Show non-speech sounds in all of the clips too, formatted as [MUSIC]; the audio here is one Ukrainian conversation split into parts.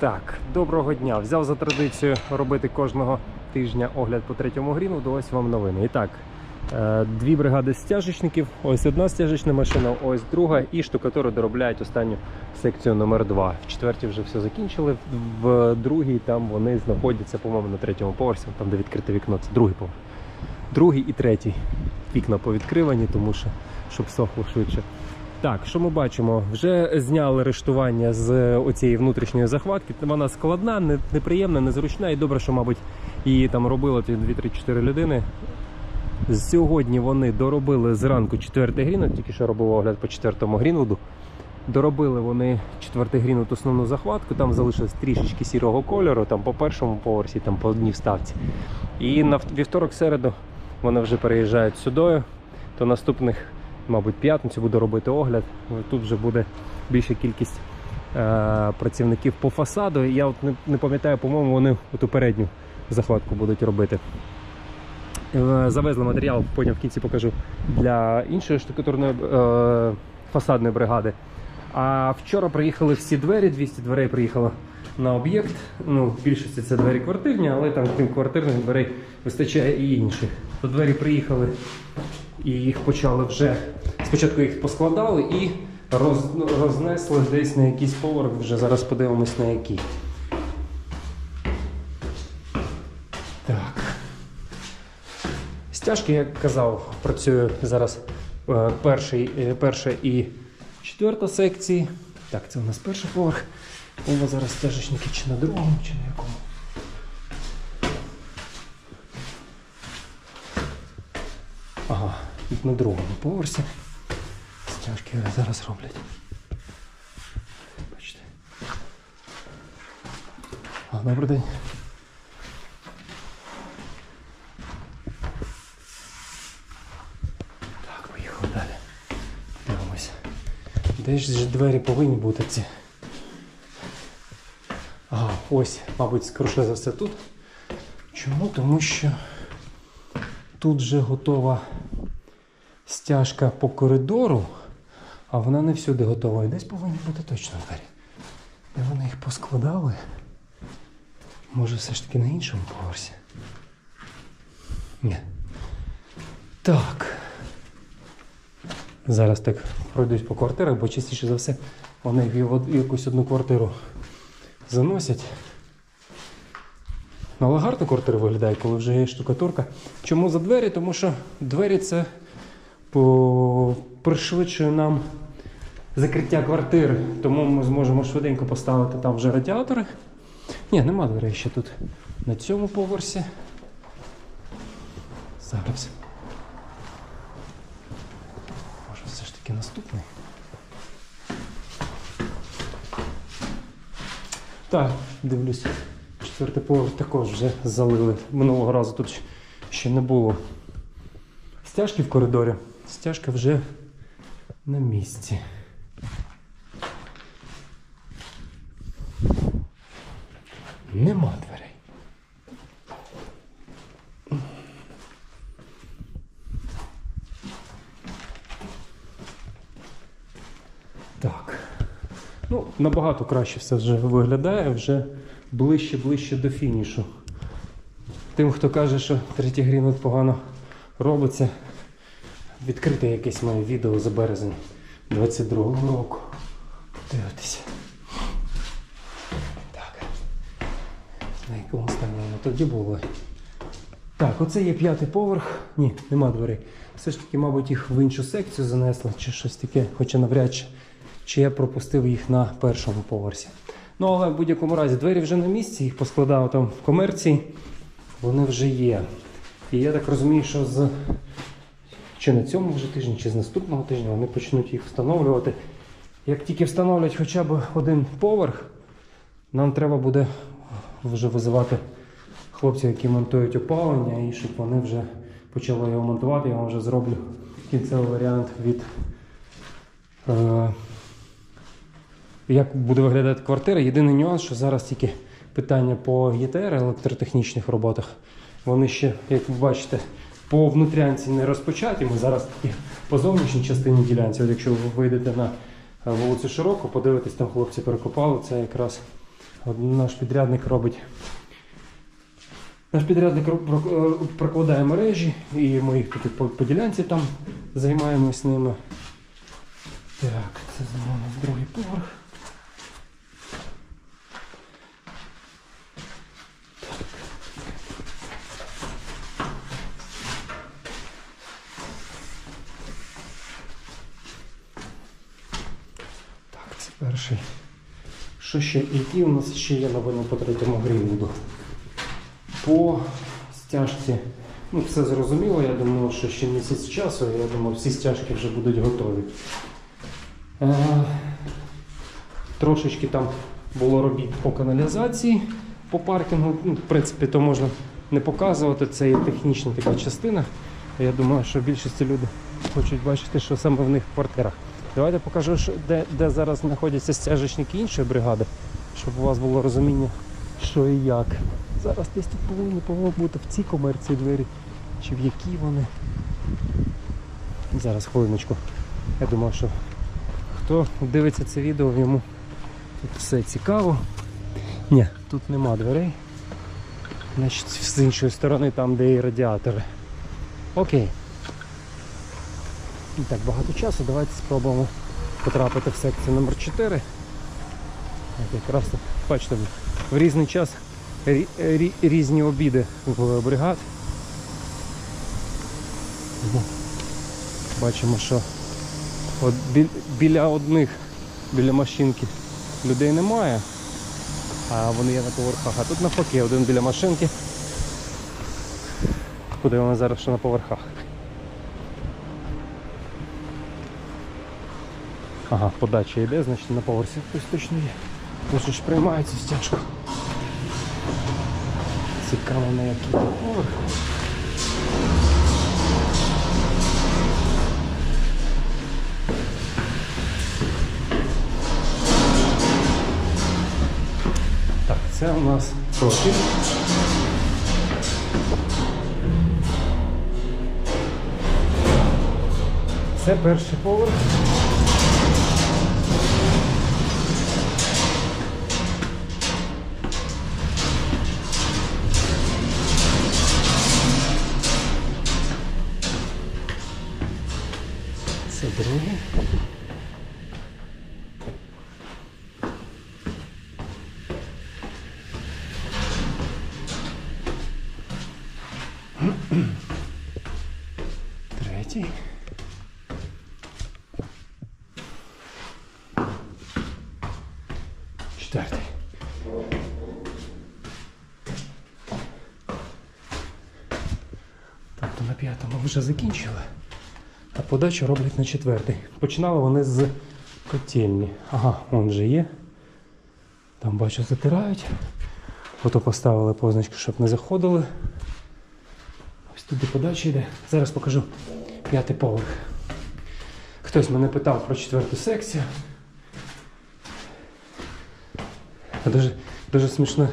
Так, доброго дня. Взяв за традицію робити кожного тижня огляд по третьому гріну. Ось вам новини. І так, е, дві бригади стяжечників. Ось одна стяжечна машина, ось друга, і штукатури доробляють останню секцію номер 2 В четвертій вже все закінчили. В другій там вони знаходяться, по-моєму, на третьому поверсі, там де відкрите вікно. Це другий поверх. Другий і третій вікна повідкривані, тому що щоб сохло швидше. Так, що ми бачимо? Вже зняли рештування з оцієї внутрішньої захватки. Вона складна, неприємна, незручна і добре, що, мабуть, її там робило 2-3-4 людини. Сьогодні вони доробили зранку четвертий грінок, тільки що робив огляд по четвертому грінвуду. Доробили вони четвертий грінвуд основну захватку, там залишилось трішечки сірого кольору, там по першому поверсі, там по одній вставці. І на вівторок середу вони вже переїжджають сюди, то наступних мабуть, п'ятницю буду робити огляд. Тут вже буде більша кількість е, працівників по фасаду. Я от не, не пам'ятаю, по-моєму, вони ту передню захватку будуть робити. Е, завезли матеріал, потім в кінці покажу для іншої штукатурної е, фасадної бригади. А вчора приїхали всі двері, 200 дверей приїхало на об'єкт. Ну, в більшості це двері квартирні, але там, крім квартирних дверей, вистачає і інших. То двері приїхали і їх почали вже. Спочатку їх поскладали і роз, рознесли десь на якийсь поверх. Вже зараз подивимось на який. Так. Стяжки, як казав, працює зараз е, перший, е, перша і четверта секції. Так, це у нас перший поверх. У нас зараз стяжечники чи на другому, чи на якому. Ага, на другому поверсі. Стяжки зараз роблять. Бачите. А, добрий день. Так, поїхали далі. Дивимося. Де ж двері повинні бути ці? Ага, ось, мабуть, скоріше за все тут. Чому? Тому що тут вже готова стяжка по коридору, а вона не всюди готова. І десь повинні бути точно двері. Де вони їх поскладали? Може, все ж таки на іншому поверсі? Ні. Так. Зараз так пройдусь по квартирах, бо частіше за все вони в якусь одну квартиру заносять. Але гарно квартира виглядає, коли вже є штукатурка. Чому за двері? Тому що двері це по... пришвидшує нам закриття квартири, тому ми зможемо швиденько поставити там вже радіатори. Ні, нема дверей ще тут на цьому поверсі. Зараз. Може все ж таки наступний. Так, дивлюсь. Четвертий поверх також вже залили. Минулого разу тут ще не було. Стяжки в коридорі. Стяжка вже на місці. Нема дверей. Так. Ну, набагато краще все вже виглядає, вже ближче-ближче до фінішу. Тим, хто каже, що третій грінут погано робиться, відкрите якесь моє відео за березень 22-го року. Дивитися. Так. На якому стані воно тоді було? Так, оце є п'ятий поверх. Ні, нема дверей. Все ж таки, мабуть, їх в іншу секцію занесли чи щось таке, хоча навряд чи, чи я пропустив їх на першому поверсі. Ну, але в будь-якому разі двері вже на місці, їх поскладав там в комерції, вони вже є. І я так розумію, що з чи на цьому вже тижні, чи з наступного тижня вони почнуть їх встановлювати. Як тільки встановлять хоча б один поверх, нам треба буде вже визивати хлопців, які монтують опалення, і щоб вони вже почали його монтувати. Я вам вже зроблю кінцевий варіант від е, як буде виглядати квартира. Єдиний нюанс, що зараз тільки питання по ЄТР електротехнічних роботах. Вони ще, як ви бачите, по внутрянці не розпочаті. Ми зараз тільки по зовнішній частині ділянці. От якщо ви вийдете на е, вулицю Широку, подивитесь, там хлопці перекопали, це якраз Наш підрядник робить. Наш підрядник е, прокладає мережі, і ми їх тут по, ділянці там займаємось ними. Так, це знову у другий поверх. Так, це перший. Що ще? Які у нас ще є новини по третьому Грінвуду? По стяжці. Ну, все зрозуміло, я думаю, що ще місяць часу, я думаю, всі стяжки вже будуть готові. Е, трошечки там було робіт по каналізації, по паркінгу. Ну, в принципі, то можна не показувати, це є технічна така частина. Я думаю, що більшість люди хочуть бачити, що саме в них в квартирах. Давайте покажу, де, де зараз знаходяться стяжечники іншої бригади, щоб у вас було розуміння, що і як. Зараз десь тут повинні повинні бути в цій комерції двері, чи в якій вони. Зараз хвилиночку. Я думаю, що хто дивиться це відео, йому тут все цікаво. Ні, тут нема дверей. Значить, з іншої сторони, там, де і радіатори. Окей. І так багато часу. Давайте спробуємо потрапити в секцію номер 4 От Якраз бачите, в різний час рі- рі- різні обіди в бригад. Бачимо, що от біля одних, біля машинки людей немає, а вони є на поверхах. А тут навпаки, один біля машинки. Подивимося зараз, що на поверхах. Ага, подача йде, значить на поверсі хтось точно є. Може ж приймає цю стяжку. Цікаво на який поверх. Так, це у нас профіль. Це перший поверх. Це другий. Третій. Четвертий. Тобто на п'ятому вже закінчили. А подачу роблять на четвертий. Починали вони з котельні. Ага, он вже є. Там бачу, затирають. Ото поставили позначку, щоб не заходили. Ось туди подача йде. Зараз покажу п'ятий поверх. Хтось мене питав про четверту секцію. Дуже, дуже смішно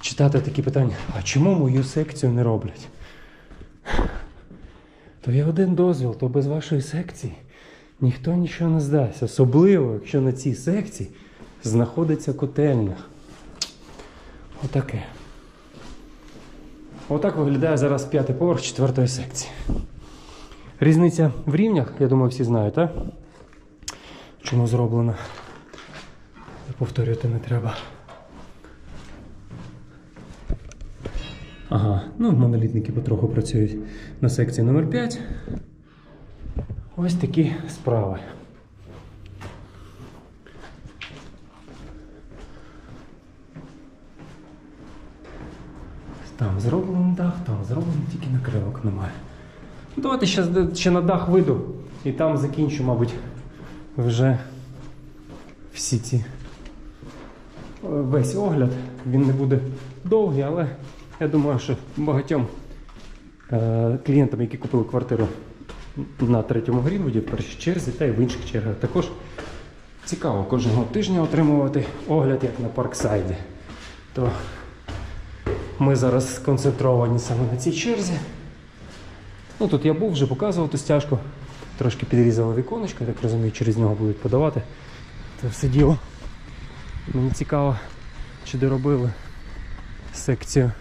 читати такі питання. А чому мою секцію не роблять? То є один дозвіл, то без вашої секції ніхто нічого не здасть. Особливо, якщо на цій секції знаходиться котельня. Отаке. Отак виглядає зараз п'ятий поверх четвертої секції. Різниця в рівнях, я думаю, всі знають, так? Чому зроблена? Повторювати не треба. Ага, ну монолітники потроху працюють на секції номер 5 Ось такі справи. Там зроблений дах, там зроблений тільки накривок немає. Ну, Давайте ще, ще на дах вийду і там закінчу, мабуть, вже всі ці е, весь огляд. Він не буде довгий, але я думаю, що багатьом е, клієнтам, які купили квартиру на третьому Грінвуді, в першій черзі та й в інших чергах, також цікаво кожного тижня отримувати огляд як на Парксайді. То ми зараз сконцентровані саме на цій черзі. Ну, тут я був, вже показував ту стяжку. Трошки підрізали віконечко, я так розумію, через нього будуть подавати. Це все діло. Мені цікаво чи доробили секцію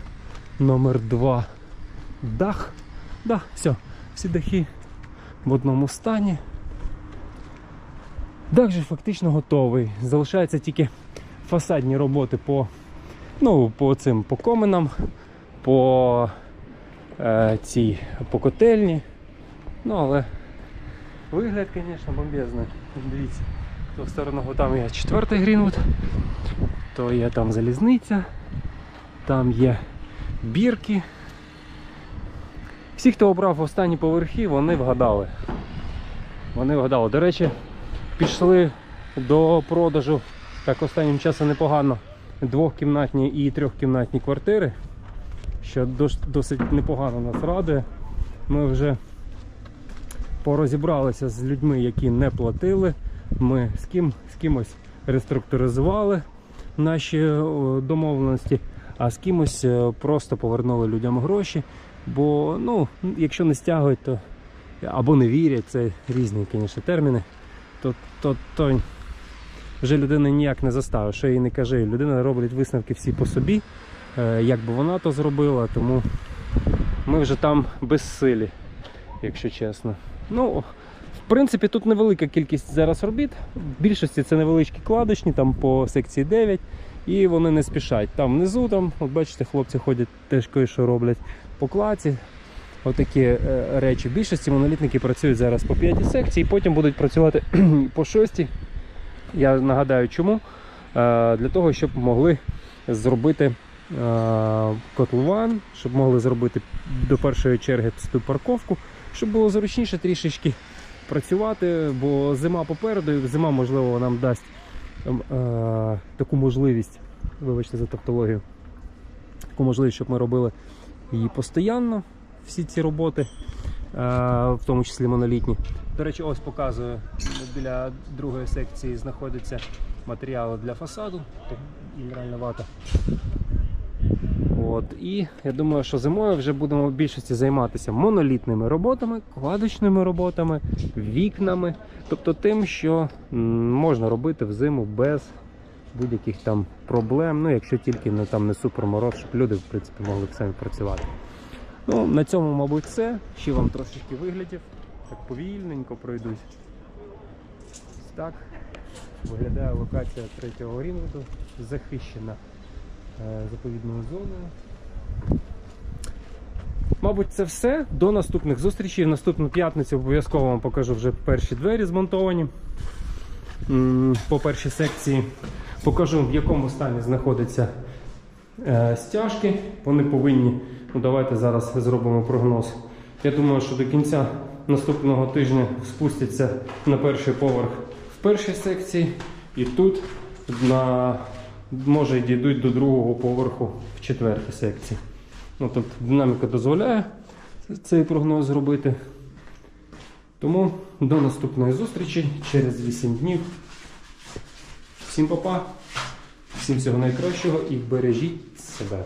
номер 2 Дах. Да, все, всі дахи в одному стані. Дах же фактично готовий. Залишаються тільки фасадні роботи по, ну, по цим по коменам, по е, цій по котельні. Ну, але вигляд, звісно, бомбезний. Дивіться, з того сторону там є четвертий Грінвуд, то є там залізниця, там є бірки. Всі, хто обрав останні поверхи, вони вгадали. Вони вгадали. До речі, пішли до продажу так останнім часом непогано двохкімнатні і трьохкімнатні квартири, що досить непогано нас радує. Ми вже порозібралися з людьми, які не платили. Ми з, ким, з кимось реструктуризували наші домовленості, а з кимось е, просто повернули людям гроші. Бо ну, якщо не стягують, то або не вірять, це різні, звісно, терміни, то, то, то вже людина ніяк не заставить, що їй не каже. Людина робить висновки всі по собі, е, як би вона то зробила, тому ми вже там безсилі, якщо чесно. Ну, принципі, тут невелика кількість зараз робіт. В більшості це невеличкі кладочні, там по секції 9, і вони не спішать. Там внизу, там, от бачите, хлопці ходять теж кое-що роблять по клаці. Отакі е, речі. В більшості монолітники працюють зараз по 5 секцій, потім будуть працювати [CLEARS THROAT] по 6. Я нагадаю, чому. Е, Для того, щоб могли зробити е, котлован, щоб могли зробити до першої черги цю парковку, щоб було зручніше трішечки працювати, бо зима попереду, зима, можливо, нам дасть ем, е, таку можливість, вибачте за тавтологію, таку можливість, щоб ми робили її постійно, всі ці роботи, е, в тому числі монолітні. До речі, ось показую, біля другої секції знаходяться матеріали для фасаду, мінеральна вата. От, і я думаю, що зимою вже будемо в більшості займатися монолітними роботами, кладочними роботами, вікнами, тобто тим, що можна робити взиму без будь-яких там проблем, ну якщо тільки не, там, не супермороз, щоб люди в принципі могли самі працювати. Ну, на цьому, мабуть, все. Ще вам трошечки виглядів. Так повільненько пройдусь. Ось Так виглядає локація третього Рінвуду, захищена е, заповідною зоною. Мабуть, це все. До наступних зустрічей. В наступну п'ятницю обов'язково вам покажу вже перші двері змонтовані. По першій секції покажу, в якому стані знаходяться е, стяжки. Вони повинні, ну давайте зараз зробимо прогноз. Я думаю, що до кінця наступного тижня спустяться на перший поверх в першій секції, і тут на, може дійдуть до другого поверху в четвертій секції. Ну, тобто динаміка дозволяє цей прогноз зробити. Тому до наступної зустрічі через 8 днів. Всім па-па, всім всього найкращого і бережіть себе.